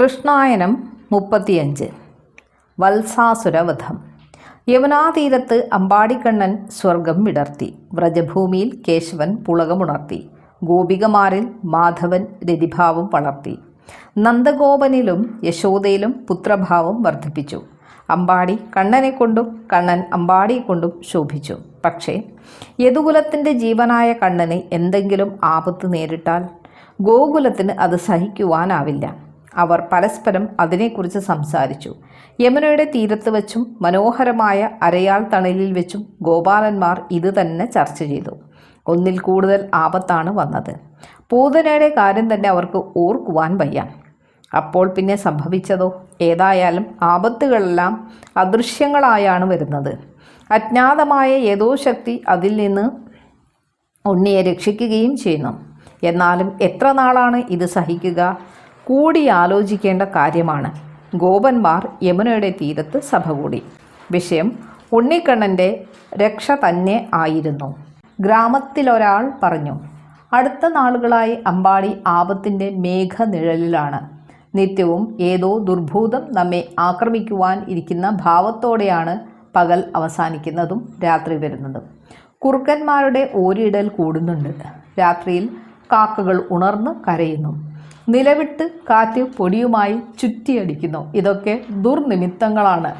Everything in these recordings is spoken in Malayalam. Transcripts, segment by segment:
കൃഷ്ണായനം മുപ്പത്തിയഞ്ച്. വത്സാസുരവധം. യമുനാതീരത്ത് അമ്പാടിക്കണ്ണൻ സ്വർഗം വിടർത്തി. വ്രജഭൂമിയിൽ കേശവൻ പുളകമുണർത്തി. ഗോപികമാരിൽ മാധവൻ രതിഭാവം വളർത്തി. നന്ദഗോപനിലും യശോദയിലും പുത്രഭാവം വർദ്ധിപ്പിച്ചു. അമ്പാടി കണ്ണനെ കൊണ്ടും കണ്ണൻ അമ്പാടിയെ കൊണ്ടും ശോഭിച്ചു. പക്ഷേ യദുകുലത്തിന്റെ ജീവനായ കണ്ണന് എന്തെങ്കിലും ആപത്ത് നേരിട്ടാൽ ഗോകുലത്തിന് അത് സഹിക്കുവാനാവില്ല. അവർ പരസ്പരം അതിനെക്കുറിച്ച് സംസാരിച്ചു. യമുനയുടെ തീരത്ത് വെച്ചും മനോഹരമായ അരയാൾ തണലിൽ വെച്ചും ഗോപാലന്മാർ ഇത് തന്നെ ചർച്ച ചെയ്തു. ഒന്നിൽ കൂടുതൽ ആപത്താണ് വന്നത്. പൂതനയുടെ കാര്യം തന്നെ അവർക്ക് ഓർക്കുവാൻ വയ്യ. അപ്പോൾ പിന്നെ സംഭവിച്ചതോ? ഏതായാലും ആപത്തുകളെല്ലാം അദൃശ്യങ്ങളായാണ് വരുന്നത്. അജ്ഞാതമായ ഏതോ ശക്തി അതിൽ നിന്ന് ഉണ്ണിയെ രക്ഷിക്കുകയും ചെയ്യുന്നു. എന്നാലും എത്ര നാളാണ് ഇത് സഹിക്കുക? കൂടി ആലോചിക്കേണ്ട കാര്യമാണ്. ഗോപന്മാർ യമുനയുടെ തീരത്ത് സഭ കൂടി. വിഷയം ഉണ്ണിക്കണ്ണന്റെ രക്ഷ തന്നെ ആയിരുന്നു. ഗ്രാമത്തിലൊരാൾ പറഞ്ഞു അടുത്ത നാളുകളായി അമ്പാടി ആപത്തിന്റെ മേഘനിഴലിലാണ്. നിത്യവും ഏതോ ദുർഭൂതം നമ്മെ ആക്രമിക്കുവാൻ ഇരിക്കുന്ന ഭാവത്തോടെയാണ് പകൽ അവസാനിക്കുന്നതും രാത്രി വരുന്നതും. കുറുക്കന്മാരുടെ ഓരിയിടൽ കൂടുന്നുണ്ട്. രാത്രിയിൽ കാക്കകൾ ഉണർന്ന് കരയുന്നു. നിലവിട്ട് കാറ്റ് പൊടിയുമായി ചുറ്റിയടിക്കുന്നു. ഇതൊക്കെ ദുർനിമിത്തങ്ങളാണ്.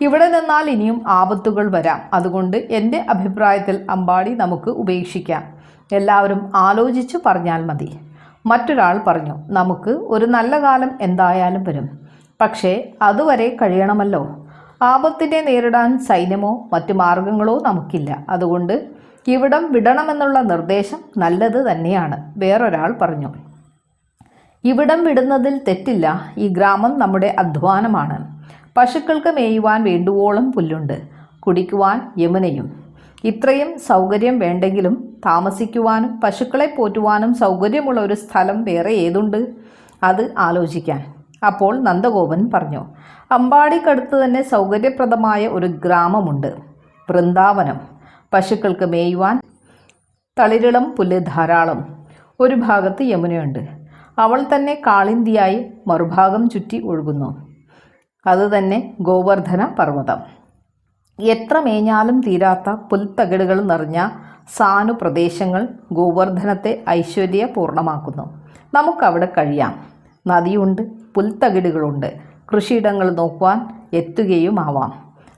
ഇവിടെ നിന്നാൽ ഇനിയും ആപത്തുകൾ വരാം. അതുകൊണ്ട് എന്റെ അഭിപ്രായത്തിൽ അമ്പാടി നമുക്ക് ഉപേക്ഷിക്കാം. എല്ലാവരും ആലോചിച്ച് പറഞ്ഞാൽ മതി. മറ്റൊരാൾ പറഞ്ഞു നമുക്ക് ഒരു നല്ല കാലം എന്തായാലും വരും. പക്ഷേ അതുവരെ കഴിയണമല്ലോ. ആപത്തിനെ നേരിടാൻ സൈന്യമോ മറ്റു മാർഗങ്ങളോ നമുക്കില്ല. അതുകൊണ്ട് ഇവിടം വിടണമെന്നുള്ള നിർദ്ദേശം നല്ലത് തന്നെയാണ് വേറൊരാൾ പറഞ്ഞു. ഇവിടം വിടുന്നതിൽ തെറ്റില്ല. ഈ ഗ്രാമം നമ്മുടെ അധ്വാനമാണ്. പശുക്കൾക്ക് മേയുവാൻ വേണ്ടുവോളം പുല്ലുണ്ട്. കുടിക്കുവാൻ യമുനയും. ഇത്രയും സൗകര്യം വേണ്ടെങ്കിലും താമസിക്കുവാനും പശുക്കളെ പോറ്റുവാനും സൗകര്യമുള്ള ഒരു സ്ഥലം വേറെ ഏതുണ്ട്? അത് ആലോചിക്കാൻ. അപ്പോൾ നന്ദഗോപൻ പറഞ്ഞു അമ്പാടിക്കടുത്ത് തന്നെ സൗകര്യപ്രദമായ ഒരു ഗ്രാമമുണ്ട്. വൃന്ദാവനം. പശുക്കൾക്ക് മേയുവാൻ തളിരിളം പുല്ല് ധാരാളം. ഒരു ഭാഗത്ത് യമുനയുണ്ട്. അവൾ തന്നെ കാളിന്തിയായി മറുഭാഗം ചുറ്റി ഒഴുകുന്നു. അതുതന്നെ ഗോവർദ്ധന പർവതം. എത്ര മേഞ്ഞാലും തീരാത്ത പുൽത്തകിടുകൾ നിറഞ്ഞ സാനു പ്രദേശങ്ങൾ ഗോവർദ്ധനത്തെ ഐശ്വര്യപൂർണമാക്കുന്നു. നമുക്കവിടെ കഴിയാം. നദിയുണ്ട് പുൽത്തകിടുകളുണ്ട്. കൃഷിയിടങ്ങൾ നോക്കുവാൻ എത്തുകയുമാവാം.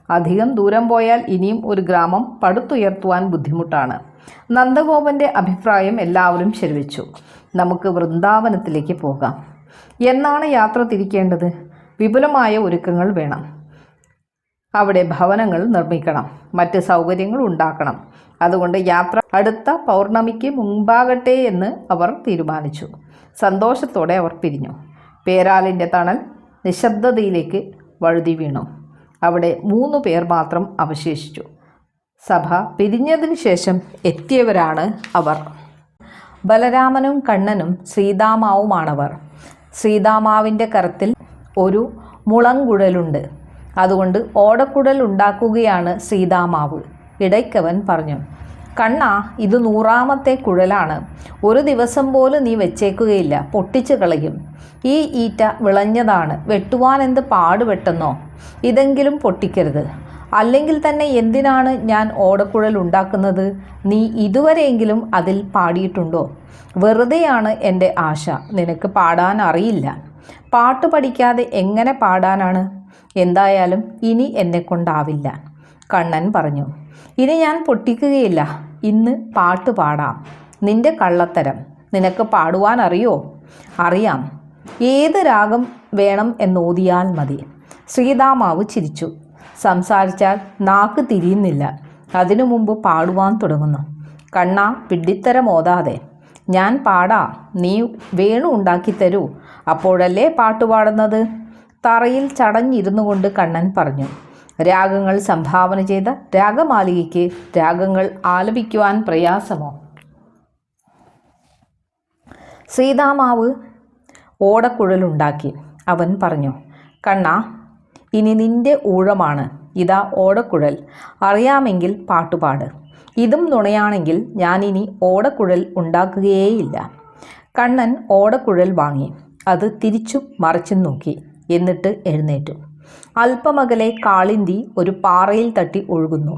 അധികം ദൂരം പോയാൽ ഇനിയും ഒരു ഗ്രാമം പടുത്തുയർത്തുവാൻ ബുദ്ധിമുട്ടാണ്. നന്ദഗോപന്റെ അഭിപ്രായം എല്ലാവരും ശരിവച്ചു. നമുക്ക് വൃന്ദാവനത്തിലേക്ക് പോകാം. എന്നാണ് യാത്ര തിരിക്കേണ്ടത്? വിപുലമായ ഒരുക്കങ്ങൾ വേണം. അവിടെ ഭവനങ്ങൾ നിർമ്മിക്കണം. മറ്റ് സൗകര്യങ്ങൾ ഉണ്ടാക്കണം. അതുകൊണ്ട് യാത്ര അടുത്ത പൗർണമിക്ക് മുമ്പാകട്ടെ എന്ന് അവർ തീരുമാനിച്ചു. സന്തോഷത്തോടെ അവർ പിരിഞ്ഞു. പേരാലിന്റെ തണൽ നിശബ്ദതയിലേക്ക് വഴുതി വീണു. അവിടെ മൂന്ന് പേർ മാത്രം അവശേഷിച്ചു. സഭ പിരിഞ്ഞതിന് ശേഷം എത്തിയവരാണ് അവർ. ബലരാമനും കണ്ണനും ശ്രീതാമാവുമാണവർ. ശ്രീതാമാവിന്റെ കരത്തിൽ ഒരു മുളങ്കുഴലുണ്ട്. അതുകൊണ്ട് ഓടക്കുഴൽ ഉണ്ടാക്കുകയാണ് സീതാമാവ് ഇടയ്ക്കവൻ പറഞ്ഞു കണ്ണ ഇത് നൂറാമത്തെ കുഴലാണ്. ഒരു ദിവസം പോലും നീ വെച്ചേക്കുകയില്ല. പൊട്ടിച്ചു കളയും. ഈ ഈറ്റ വിളഞ്ഞതാണ്. വെട്ടുവാൻ എന്ത് പാടുപെട്ടെന്നോ? ഇതെങ്കിലും പൊട്ടിക്കരുത്. അല്ലെങ്കിൽ തന്നെ എന്തിനാണ് ഞാൻ ഓടക്കുഴൽ ഉണ്ടാക്കുന്നത്? നീ ഇതുവരെയെങ്കിലും അതിൽ പാടിയിട്ടുണ്ടോ? വെറുതെയാണ് എന്റെ ആശ. നിനക്ക് പാടാൻ അറിയില്ല. പാട്ട് പഠിക്കാതെ എങ്ങനെ പാടാനാണ്? എന്തായാലും ഇനി എന്നെ കൊണ്ടാവില്ല. കണ്ണൻ പറഞ്ഞു. ഇനി ഞാൻ പൊട്ടിക്കുകയില്ല. ഇന്ന് പാട്ട് പാടാം. നിന്റെ കള്ളത്തരം. നിനക്ക് പാടുവാൻ അറിയോ? അറിയാം. ഏത് രാഗം വേണം എന്നോതിയാൽ മതി. ശ്രീതാമാവ് ചിരിച്ചു. സംസാരിച്ചാൽ നാക്ക് തിരിയുന്നില്ല. അതിനു മുമ്പ് പാടുവാൻ തുടങ്ങുന്നു. കണ്ണ പിടിത്തരം ഓതാതെ ഞാൻ പാടാ. നീ വേണു ഉണ്ടാക്കി തരൂ. അപ്പോഴല്ലേ പാട്ടുപാടുന്നത് തറയിൽ ചടഞ്ഞിരുന്നു കൊണ്ട് കണ്ണൻ പറഞ്ഞു. രാഗങ്ങൾ സംഭാവന ചെയ്ത രാഗമാലികയ്ക്ക് രാഗങ്ങൾ ആലപിക്കുവാൻ പ്രയാസമോ? സീതാമാവ് ഓടക്കുഴലുണ്ടാക്കി. അവൻ പറഞ്ഞു കണ്ണ ഇനി നിന്റെ ഊഴമാണ്. ഇതാ ഓടക്കുഴൽ. അറിയാമെങ്കിൽ പാട്ടുപാട്. ഇതും നുണയാണെങ്കിൽ ഞാനിനി ഓടക്കുഴൽ ഉണ്ടാക്കുകയേയില്ല. കണ്ണൻ ഓടക്കുഴൽ വാങ്ങി. അത് തിരിച്ചും മറിച്ചും നോക്കി. എന്നിട്ട് എഴുന്നേറ്റു. അല്പമകലെ കാളിന്തി ഒരു പാറയിൽ തട്ടി ഒഴുകുന്നു.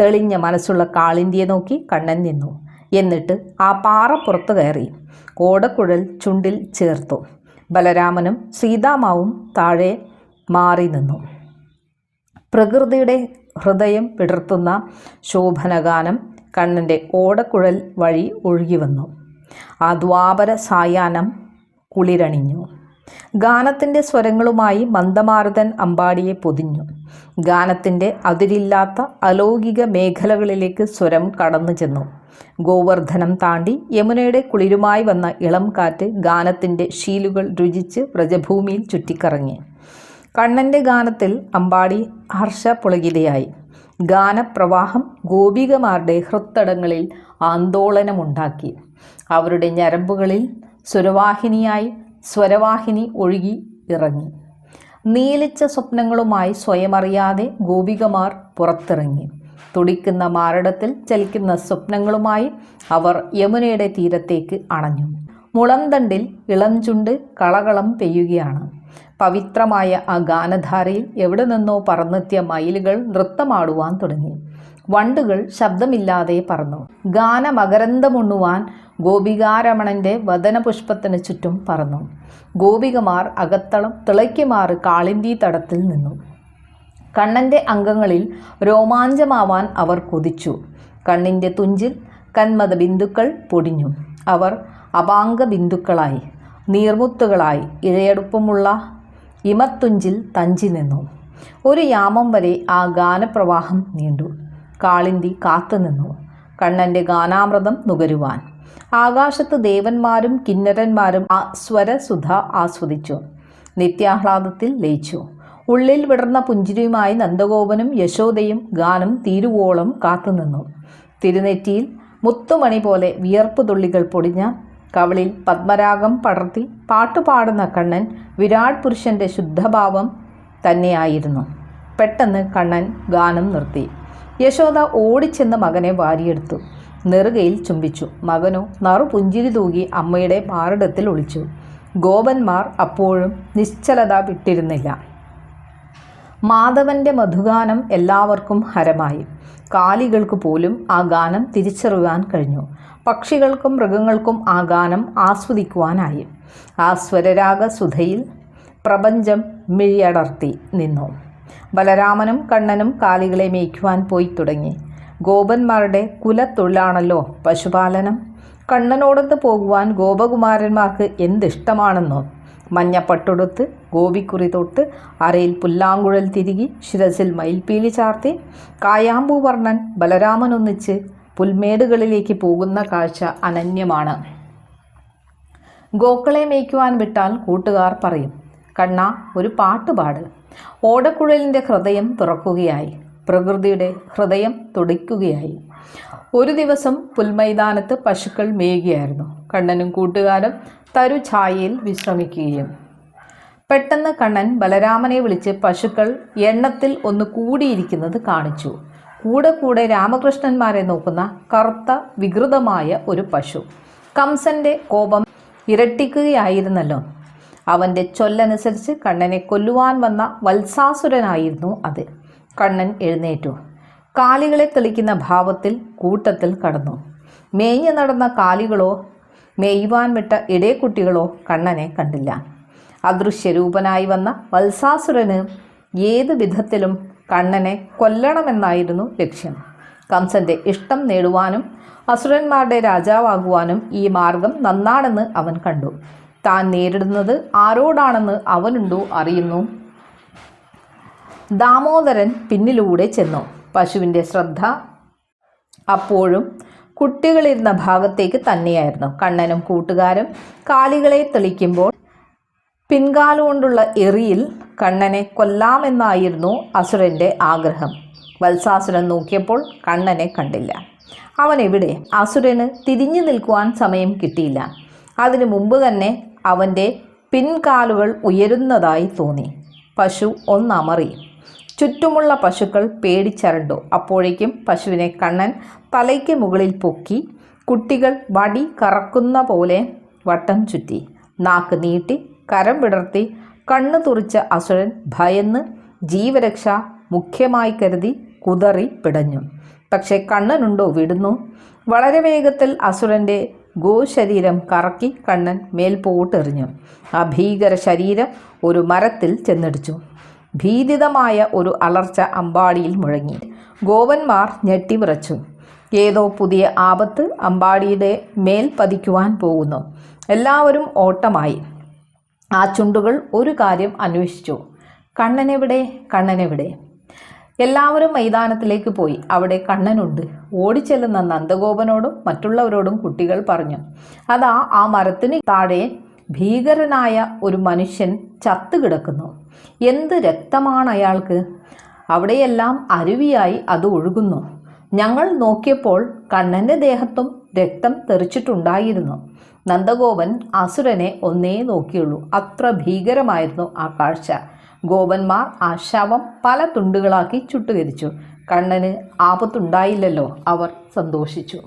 തെളിഞ്ഞ മനസ്സുള്ള കാളിന്തിയെ നോക്കി കണ്ണൻ നിന്നു. എന്നിട്ട് ആ പാറ പുറത്തു കയറി. ഓടക്കുഴൽ ചുണ്ടിൽ ചേർത്തു. ബലരാമനും സീതാമാവും താഴെ മാറി നിന്നു. പ്രകൃതിയുടെ ഹൃദയം പിടർത്തുന്ന ശോഭനഗാനം കണ്ണന്റെ ഓടക്കുഴൽ വഴി ഒഴുകി വന്നു. ആ ദ്വാപര സായാഹ്നം കുളിരണിഞ്ഞു. ഗാനത്തിന്റെ സ്വരങ്ങളുമായി മന്ദമാരുതൻ അമ്പാടിയെ പൊതിഞ്ഞു. ഗാനത്തിന്റെ അതിരില്ലാത്ത അലൗകിക മേഖലകളിലേക്ക് സ്വരം കടന്നു ചെന്നു. ഗോവർദ്ധനം താണ്ടി യമുനയുടെ കുളിരുമായി വന്ന ഇളം കാറ്റ് ഗാനത്തിന്റെ ശീലുകൾ രുചിച്ച് വ്രജഭൂമിയിൽ ചുറ്റിക്കറങ്ങി. കണ്ണന്റെ ഗാനത്തിൽ അമ്പാടി ഹർഷപുളകിതയായി ഗാനപ്രവാഹം ഗോപികമാരുടെ ഹൃത്തടങ്ങളിൽ ആന്തോളനമുണ്ടാക്കി അവരുടെ ഞരമ്പുകളിൽ സ്വരവാഹിനിയായി സ്വരവാഹിനി ഒഴുകി ഇറങ്ങി. നീലിച്ച സ്വപ്നങ്ങളുമായി സ്വയമറിയാതെ ഗോപികമാർ പുറത്തിറങ്ങി. തുടിക്കുന്ന മാരടത്തിൽ ചലിക്കുന്ന സ്വപ്നങ്ങളുമായി അവർ യമുനയുടെ തീരത്തേക്ക് അണഞ്ഞു. മുളന്തണ്ടിൽ ഇളം കളകളം പെയ്യുകയാണ്. പവിത്രമായ ആ ഗാനധാരയിൽ എവിടെ നിന്നോ പറന്നെത്തിയ മയിലുകൾ നൃത്തമാടുവാൻ തുടങ്ങി. വണ്ടുകൾ ശബ്ദമില്ലാതെ പറന്നു. ഗാനമകരന്തമുണ്ണുവാൻ ഗോപികാരമണന്റെ വദനപുഷ്പത്തിന് ചുറ്റും പറന്നു. ഗോപികമാർ അകത്തളം തിളയ്ക്കുമാർ കാളിന്തി തടത്തിൽ നിന്നു. കണ്ണന്റെ അംഗങ്ങളിൽ രോമാഞ്ചമാവാൻ അവർ കൊതിച്ചു. കണ്ണിന്റെ തുഞ്ചിൽ കന്മത ബിന്ദുക്കൾ പൊടിഞ്ഞു. അവർ അപാംഗ ബിന്ദുക്കളായി നീർമുത്തുകളായി ഇഴയടുപ്പമുള്ള ഇമത്തുഞ്ചിൽ തഞ്ചി നിന്നു. ഒരു യാമം വരെ ആ ഗാനപ്രവാഹം നീണ്ടു. കാളിന്തി കാത്തുനിന്നു കണ്ണന്റെ ഗാനാമൃതം നുകരുവാൻ. ആകാശത്ത് ദേവന്മാരും കിന്നരന്മാരും ആ സ്വരസുധ ആസ്വദിച്ചു. നിത്യാഹ്ലാദത്തിൽ ലയിച്ചു. ഉള്ളിൽ വിടർന്ന പുഞ്ചിരിയുമായി നന്ദഗോപനും യശോദയും ഗാനം തീരുവോളം കാത്തുനിന്നു തിരുനെറ്റിയിൽ മുത്തുമണി പോലെ വിയർപ്പ് തുള്ളികൾ പൊടിഞ്ഞ കവളിൽ പത്മരാഗം പടർത്തി പാട്ടുപാടുന്ന കണ്ണൻ വിരാട് പുരുഷന്റെ ശുദ്ധഭാവം തന്നെയായിരുന്നു. പെട്ടെന്ന് കണ്ണൻ ഗാനം നിർത്തി. യശോദ ഓടിച്ചെന്ന് മകനെ വാരിയെടുത്തു. നെറുകയിൽ ചുംബിച്ചു. മകനോ നറു പുഞ്ചിരി തൂകി അമ്മയുടെ മാറിടത്തിൽ ഒളിച്ചു. ഗോപന്മാർ അപ്പോഴും നിശ്ചലത വിട്ടിരുന്നില്ല. മാധവന്റെ മധുഗാനം എല്ലാവർക്കും ഹരമായി. കാലികൾക്ക് പോലും ആ ഗാനം തിരിച്ചറിയാൻ കഴിഞ്ഞു. പക്ഷികൾക്കും മൃഗങ്ങൾക്കും ആ ഗാനം ആസ്വദിക്കുവാനായി. ആ സ്വരരാഗ സുധയിൽ പ്രപഞ്ചം മിഴിയടർത്തി നിന്നു. ബലരാമനും കണ്ണനും കാലികളെ മേയ്ക്കുവാൻ പോയി തുടങ്ങി. ഗോപന്മാരുടെ കുലത്തൊഴിലാണല്ലോ പശുപാലനം. കണ്ണനോടൊത്ത് പോകുവാൻ ഗോപകുമാരന്മാർക്ക് എന്തിഷ്ടമാണെന്നോ മഞ്ഞപ്പട്ടൊടുത്ത് ഗോപിക്കുറി തൊട്ട് അരയിൽ പുല്ലാങ്കുഴൽ തിരികി ശിരസിൽ മയിൽപ്പീലി ചാർത്തി കായാമ്പൂ വർണൻ ബലരാമനൊന്നിച്ച് പുൽമേടുകളിലേക്ക് പോകുന്ന കാഴ്ച അനന്യമാണ്. ഗോക്കളെ മേയ്ക്കുവാൻ വിട്ടാൽ കൂട്ടുകാർ പറയും കണ്ണ ഒരു പാട്ടുപാട് ഓടക്കുഴലിന്റെ ഹൃദയം തുറക്കുകയായി. പ്രകൃതിയുടെ ഹൃദയം തുടിക്കുകയായി. ഒരു ദിവസം പുൽമൈതാനത്ത് പശുക്കൾ മേയുകയായിരുന്നു. കണ്ണനും കൂട്ടുകാരും തരു ഛായയിൽ വിശ്രമിക്കുകയും. പെട്ടെന്ന് കണ്ണൻ ബലരാമനെ വിളിച്ച് പശുക്കൾ എണ്ണത്തിൽ ഒന്ന് കൂടിയിരിക്കുന്നത് കാണിച്ചു. കൂടെ കൂടെ രാമകൃഷ്ണന്മാരെ നോക്കുന്ന കറുത്ത വികൃതമായ ഒരു പശു. കംസന്റെ കോപം ഇരട്ടിക്കുകയായിരുന്നല്ലോ. അവന്റെ ചൊല്ലനുസരിച്ച് കണ്ണനെ കൊല്ലുവാൻ വന്ന വത്സാസുരനായിരുന്നു അത്. കണ്ണൻ എഴുന്നേറ്റു. കാലികളെ തെളിക്കുന്ന ഭാവത്തിൽ കൂട്ടത്തിൽ കടന്നു. മേഞ്ഞു നടന്ന കാലികളോ മേയുവാൻ വിട്ട ഇടയക്കുട്ടികളോ കണ്ണനെ കണ്ടില്ല. അദൃശ്യരൂപനായി വന്ന വത്സാസുരന് ഏത് വിധത്തിലും കണ്ണനെ കൊല്ലണമെന്നായിരുന്നു ലക്ഷ്യം. കംസന്റെ ഇഷ്ടം നേടുവാനും അസുരന്മാരുടെ രാജാവാകുവാനും ഈ മാർഗം നന്നാണെന്ന് അവൻ കണ്ടു. താൻ നേരിടുന്നത് ആരോടാണെന്ന് അവനുണ്ടോ അറിയുന്നു. ദാമോദരൻ പിന്നിലൂടെ ചെന്നു. പശുവിന്റെ ശ്രദ്ധ അപ്പോഴും കുട്ടികളിരുന്ന ഭാഗത്തേക്ക് തന്നെയായിരുന്നു. കണ്ണനും കൂട്ടുകാരും കാലികളെ തെളിക്കുമ്പോൾ പിൻകാലുകൊണ്ടുള്ള എറിയിൽ കണ്ണനെ കൊല്ലാമെന്നായിരുന്നു അസുരന്റെ ആഗ്രഹം. വത്സാസുരൻ നോക്കിയപ്പോൾ കണ്ണനെ കണ്ടില്ല. അവൻ എവിടെ? അസുരന് തിരിഞ്ഞു നിൽക്കുവാൻ സമയം കിട്ടിയില്ല. അതിനു മുമ്പ് തന്നെ അവന്റെ പിൻകാലുകൾ ഉയരുന്നതായി തോന്നി. പശു ഒന്നമറി. ചുറ്റുമുള്ള പശുക്കൾ പേടിച്ചരണ്ടു. അപ്പോഴേക്കും പശുവിനെ കണ്ണൻ തലയ്ക്ക് മുകളിൽ പൊക്കി കുട്ടികൾ വടി കറക്കുന്ന പോലെ വട്ടം ചുറ്റി. നാക്ക് നീട്ടി കരം വിടർത്തി കണ്ണു തുറിച്ച അസുരൻ ഭയന്ന് ജീവരക്ഷ മുഖ്യമായി കരുതി കുതറി പിടഞ്ഞു. പക്ഷേ കണ്ണനുണ്ടോ വിടുന്നു. വളരെ വേഗത്തിൽ അസുരന്റെ ഗോശരീരം കറക്കി കണ്ണൻ മേൽപോട്ടെറിഞ്ഞു. ആ ഭീകര ശരീരം ഒരു മരത്തിൽ ചെന്നിടിച്ചു ഭീതിതമായ ഒരു അലർച്ച അമ്പാടിയിൽ മുഴങ്ങി. ഗോവന്മാർ ഞെട്ടിവിറച്ചു ഏതോ പുതിയ ആപത്ത് അമ്പാടിയുടെ മേൽ പതിക്കുവാൻ പോകുന്നു. എല്ലാവരും ഓട്ടമായി. ആ ചുണ്ടുകൾ ഒരു കാര്യം അന്വേഷിച്ചു. കണ്ണനെവിടെ? കണ്ണനെവിടെ? എല്ലാവരും മൈതാനത്തിലേക്ക് പോയി. അവിടെ കണ്ണനുണ്ട്. ഓടിച്ചെല്ലുന്ന നന്ദഗോപനോടും മറ്റുള്ളവരോടും കുട്ടികൾ പറഞ്ഞു. അതാ ആ മരത്തിന് താഴെ ഭീകരനായ ഒരു മനുഷ്യൻ ചത്തുകിടക്കുന്നു. എന്ത് രക്തമാണ് അയാൾക്ക് അവിടെയെല്ലാം അരുവിയായി അത് ഒഴുകുന്നു. ഞങ്ങൾ നോക്കിയപ്പോൾ കണ്ണന്റെ ദേഹത്തും രക്തം തെറിച്ചിട്ടുണ്ടായിരുന്നു. നന്ദഗോപൻ അസുരനെ ഒന്നേ നോക്കിയുള്ളൂ. അത്ര ഭീകരമായിരുന്നു ആ കാഴ്ച. ഗോപന്മാർ ആ ശവം പല തുണ്ടുകളാക്കി ചുട്ടുകരിച്ചു. കണ്ണന് ആപത്തുണ്ടായില്ലല്ലോ. അവർ സന്തോഷിച്ചു.